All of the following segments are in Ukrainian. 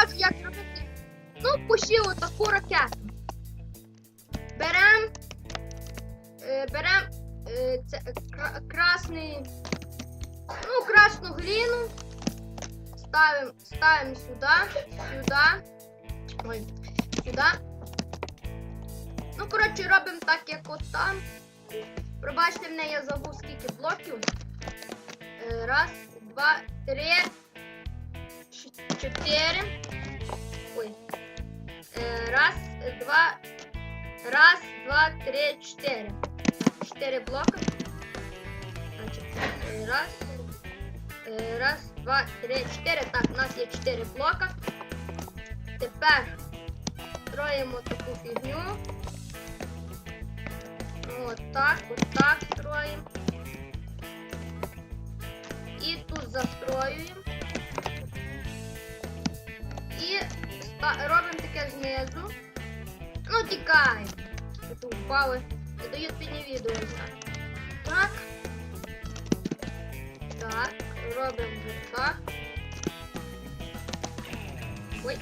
покажу, як зробити. Ну, пущі отаку ракету. Берем. Е, берем е, це, кра- красний. Ну, красну гліну. Ставим, ставим сюда, сюда. Ой, сюда. Ну, коротше, робимо так, як от там. Пробачте мене, я забув скільки блоків. Е, Раз, два, три, ч- чотири. Ой. Е, Раз, два. Раз, два, три, чотири. Чотири блока. Значить, е, раз. е, Раз, два, три, чотири. Так, у нас є чотири блока. Тепер строїмо таку фігню. От так, от так строїмо. І тут застроюємо. І робимо таке знизу. Ну, тікаємо. Тут впали. Не дають мені відео. Так. Так. Робимо так. Ой.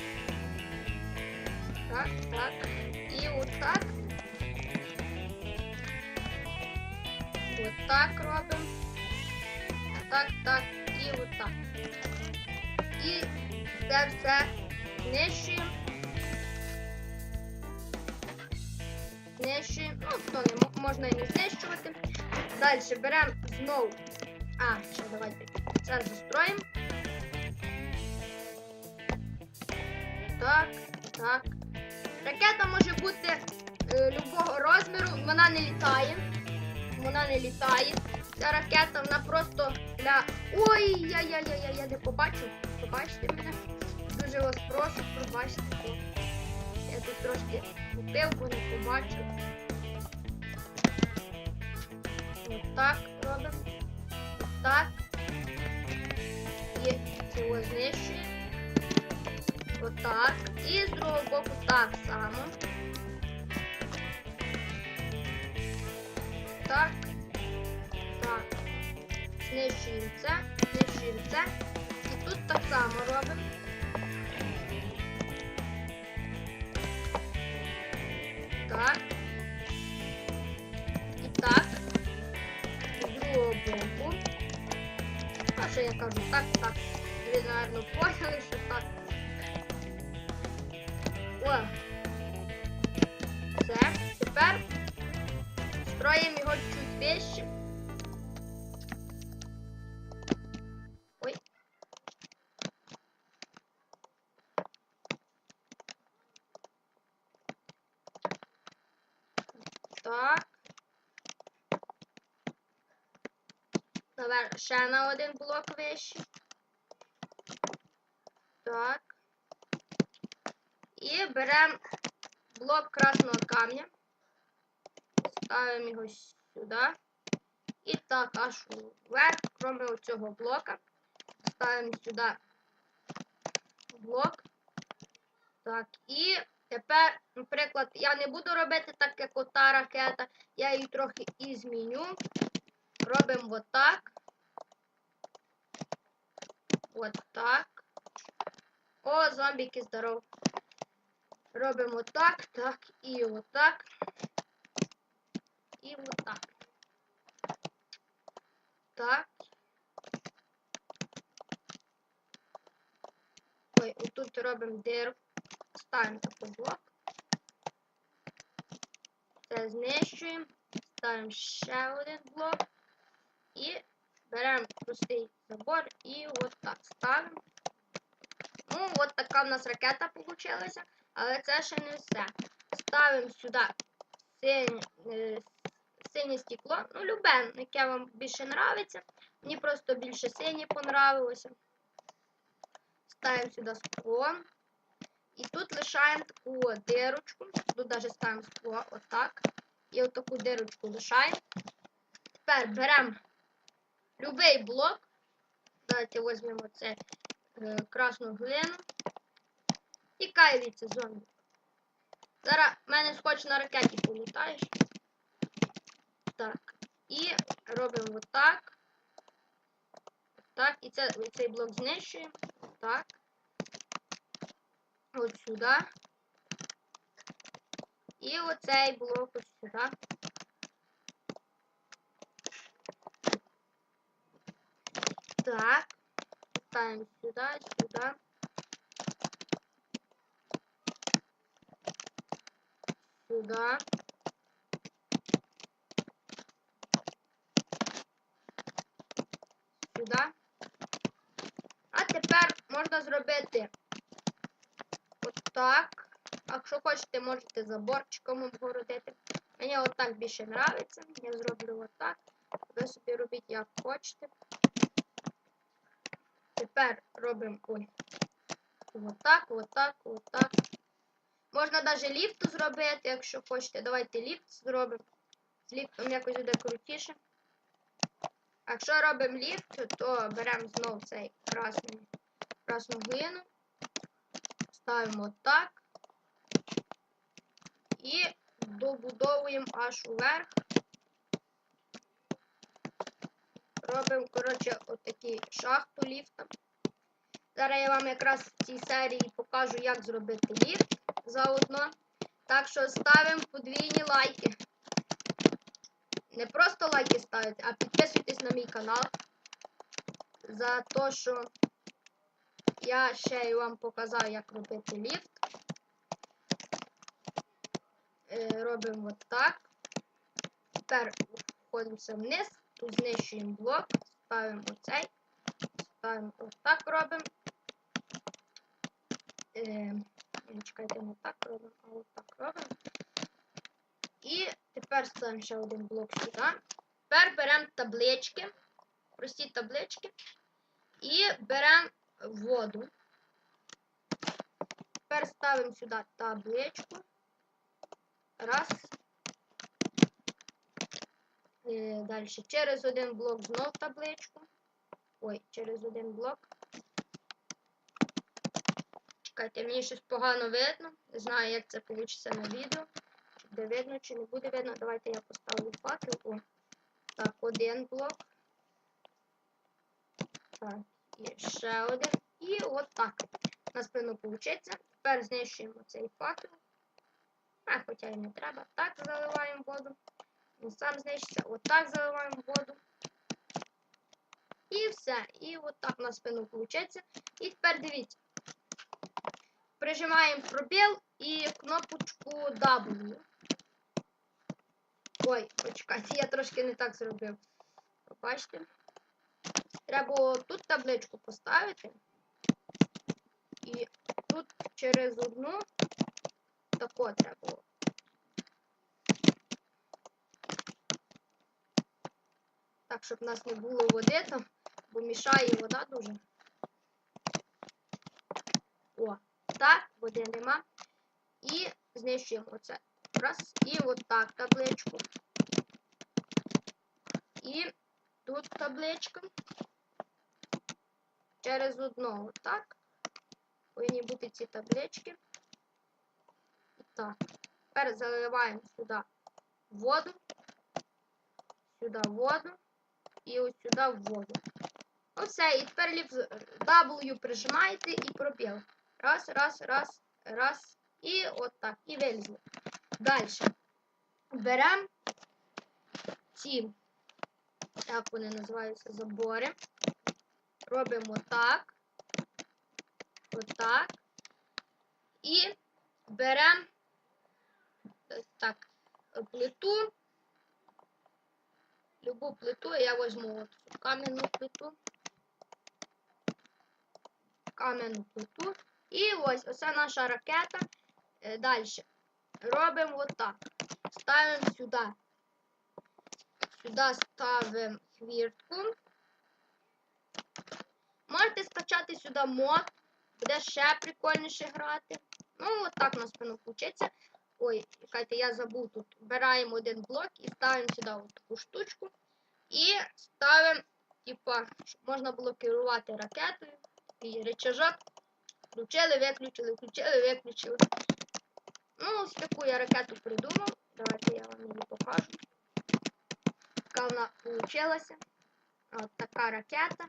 Так, так. І от так. От так робимо. Так, так. І от так. І це все знищуємо. Знищуємо. Ну, то не можна і не знищувати. Далі беремо знову. А, ще давайте це застроїмо. Так, так. Ракета може бути е, любого розміру, вона не літає. Вона не літає. Ця ракета, вона просто для. Ой, я я я я я не побачив. Побачите мене. Дуже вас прошу, пробачте. бо Я тут трошки купив, бо не побачив. Отак робимо. Так. І цього знищуємо. Отак. І з другого боку так само. Строїмо його чуть вище. Ой. Так. Давай ще на один блок вище. Так. І беремо блок красного камня. Ставимо його сюди. І так аж вверх, крім цього блока. Ставимо сюди блок. Так, і тепер, наприклад, я не буду робити так, як ота ракета. Я її трохи і зміню. Робимо отак. От так. О, зомбіки здоров. Робимо так, так і отак. І отак. Так. Ой, отут робимо дирку. Ставимо такий блок. Це знищуємо. Ставимо ще один блок. І беремо простий забор і от так ставимо. Ну, от така в нас ракета вийшла, але це ще не все. Ставимо сюди синє, е, синє стекло. Ну, любе, яке вам більше подобається. Мені просто більше синє понравилося. Ставимо сюди скло. І тут лишаємо таку дирочку. Тут навіть ставимо скло отак. І отаку дирочку лишаємо. Тепер беремо любий блок. Давайте візьмемо це е, красну глину. І кайліться зомбі. Зараз в мене скотч на ракеті політаєш. Так. І робимо отак. Так. І це, цей блок знищуємо. Так. От сюди. І оцей блок ось сюди. Так. Ставим сюда, сюда. Сюда. Сюди. А тепер можна зробити отак. Якщо хочете, можете заборчиком обгородити. Мені отак більше подобається. Я зроблю отак. Ви собі робіть як хочете. Тепер робимо ой. Отак, отак, отак. Можна навіть ліфт зробити, якщо хочете. Давайте ліфт зробимо. З ліфтом якось буде крутіше. Якщо робимо ліфт, то беремо знову цей красний, красну глину. Ставимо так. І добудовуємо аж уверх. Робимо, коротше, отакі шахту ліфта. Зараз я вам якраз в цій серії покажу, як зробити ліфт заодно. Так що ставимо подвійні лайки. Не просто лайки ставити, а підписуйтесь на мій канал. За те, що я ще й вам показав, як робити ліфт. Е, робимо от так. Тепер входимося вниз, тут знищуємо блок, ставимо оцей, ставимо отак робимо. Е, чекайте, не так робимо, а отак робимо. І тепер ставимо ще один блок сюди. Тепер беремо таблички, прості таблички, і беремо воду. Тепер ставимо сюди табличку. Раз. Е, Далі через один блок знов табличку. Ой, через один блок. Чекайте, мені щось погано видно. Не знаю, як це вийде на відео. Буде видно, чи не буде видно. Давайте я поставлю факел. Так, один блок. Так, і ще один. І от так. У нас повинно вийти. Тепер знищуємо цей факел. А, хоча й не треба. Так заливаємо воду. Він сам знищиться. Отак заливаємо воду. І все. І отак у нас спину виходить. І тепер дивіться. Прижимаємо пробіл і кнопочку W. Ой, почекайте, я трошки не так зробив. Бачите? Треба тут табличку поставити. І тут через одну тако треба. Так, щоб в нас не було води там, бо мішає вода дуже. О, так, води нема. І знищуємо оце. Раз. І отак табличку. І тут табличка. Через одного. Так. Повинні бути ці таблички. Так. Тепер заливаємо сюди воду. Сюди воду. І ось сюди воду. Оце. І тепер W прижимаєте і пробіл. Раз, раз, раз, раз. І от так. І вилізли. Далі. Беремо ці, як вони називаються, забори. Робимо так. Отак. І беремо так, плиту. Любу плиту я возьму от кам'яну плиту. Кам'яну плиту. І ось оце наша ракета. Е, Далі. Робимо отак. Ставимо сюди. Сюди ставимо хвіртку. Можете скачати сюди мод. Буде ще прикольніше грати. Ну, отак у нас воно вчиться. Ой, чекайте, я забув тут. Вбираємо один блок і ставимо сюди от таку штучку. І ставимо, типа, щоб можна було керувати ракетою. І речажок. Включили, виключили, включили, виключили. Ну, ось таку я ракету придумав. Давайте я вам її покажу. Така вона вийшла. От така ракета.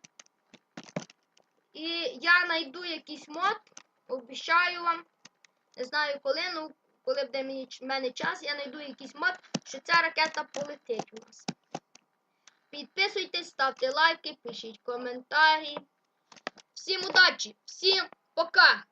І я знайду якийсь мод, обіцяю вам. Не знаю коли, ну коли буде в мене час, я знайду якийсь мод, що ця ракета полетить у нас. Підписуйтесь, ставте лайки, пишіть коментарі. Всім удачі, всім пока!